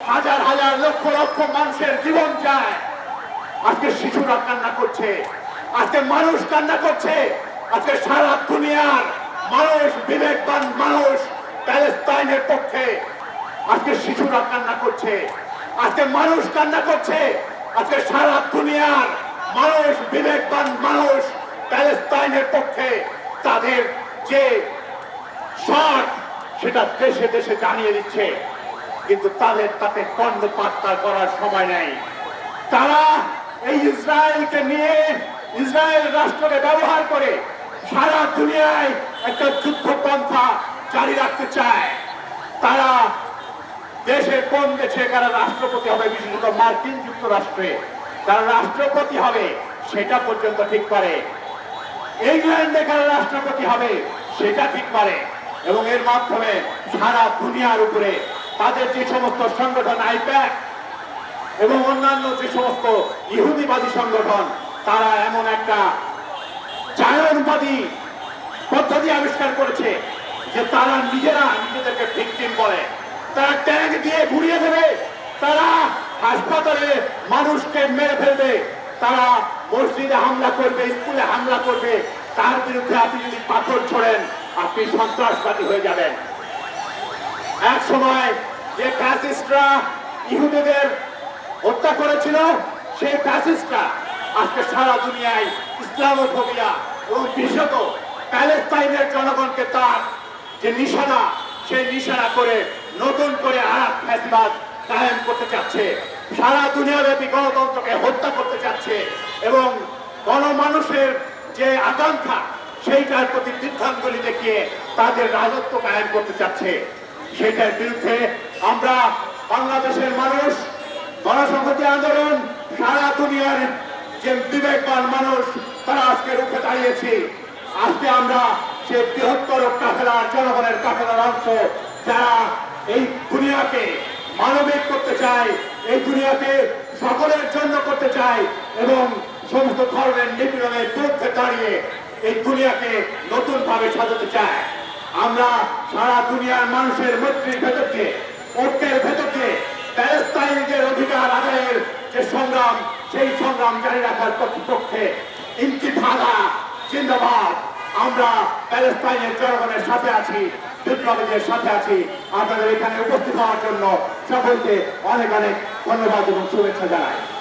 হাজার হাজার লক্ষ লক্ষ মানুষের জীবন যায়। আজকে শিশুরা কান্না করছে, আজকে মানুষ কান্না করছে, আজকে সারা দুনিয়ার মানুষ, বিবেকবান মানুষ প্যালেস্তাইনের পক্ষে আজকে শিশুরা কান্না করছে, আজকে মানুষ কান্না করছে, আজকে সারা দুনিয়ার মানুষ, বিবেকবান মানুষ প্যালেস্তাইনের পক্ষে তাদের যে শট সেটা দেশে দেশে জানিয়ে দিচ্ছে। কিন্তু তাদের তাতে কর্ণপাত্তা করার সময় নেই। তারা এই ইসরায়েলকে নিয়ে ইসরায়েল রাষ্ট্রকে ব্যবহার করে সারা দুনিয়ায় একটা যুদ্ধপন্থা জারি রাখতে চায়। তারা দেশে কোন দেশে কারা রাষ্ট্রপতি হবে, বিশেষত মার্কিন যুক্তরাষ্ট্রে তারা রাষ্ট্রপতি হবে, সেটা পর্যন্ত ঠিক করে। ইংল্যান্ডে কারা রাষ্ট্রপতি হবে, সেটা ঠিক করে। এবং এর মাধ্যমে সারা দুনিয়ার উপরে তাদের যে সমস্ত সংগঠন আইপ্যাক এবং অন্যান্য যে সমস্ত ইহুদিবাদী সংগঠন, তারা এমন একটা চায়নবাদী পদ্ধতি আবিষ্কার করেছে যে তারা নিজেরা নিজেদেরকে ভিকটিম বলে। তারা ট্যাঙ্ক দিয়ে ঘুরিয়ে দেবে, তারা হাসপাতালে মানুষকে মেরে ফেলবে, তারা মসজিদে হামলা করবে, স্কুলে হামলা করবে, তার বিরুদ্ধে আপনি যদি পাথর ছোড়েন, আপনি সন্ত্রাসবাদী হয়ে যাবেন। এক সময় যে ফ্যাসিস্টরা ইহুদিদের হত্যা করেছিল, সেই ফ্যাসিস্টরা আজকে সারা দুনিয়ায় ইসলামোফোবিয়া এবং বিশেষত প্যালেস্তাইনের জনগণকে তার যে নিশানা, সেই নিশানা করে নতুন করে আর ফ্যাসিবাদ কায়েম করতে চাচ্ছে, সারা দুনিয়াব্যাপী গণতন্ত্রকে হত্যা করতে চাচ্ছে এবং গণমানুষের যে আকাঙ্ক্ষা, সেইটার প্রতি বৃদ্ধাঙ্গুলি দেখিয়ে তাদের রাজত্ব কায়েম করতে চাচ্ছে। সেটার বিরুদ্ধে আমরা বাংলাদেশের মানুষ, গণসংহতি আন্দোলন, সারা দুনিয়ার যে বিবেকবান মানুষ, তারা আজকে রুখে দাঁড়িয়েছি। আজকে আমরা সে বৃহত্তর কাফেলার, জনগণের কাফেলার অংশ, যারা এই দুনিয়াকে মানবিক করতে চায়, এই দুনিয়াকে সকলের জন্য করতে চায় এবং সমস্ত ধরনের নিপীড়নের বিরুদ্ধে দাঁড়িয়ে এই দুনিয়াকে নতুনভাবে সাজাতে চায়। আমরা সারা দুনিয়ার মানুষের মৈত্রীর ভেতরকে ঐক্যের ভেতরকে প্যালেস্তাইনদের অধিকার আদায়ের যে সংগ্রাম, সেই সংগ্রাম জারি রাখার কর্তৃপক্ষে ইন্তিফাদা, জিন্দাবাদ। আমরা প্যালেস্তাইনের জনগণের সাথে আছি, বিপ্লবীদের সাথে আছি। আপনাদের এখানে উপস্থিত হওয়ার জন্য সকলকে অনেক অনেক ধন্যবাদ এবং শুভেচ্ছা জানাই।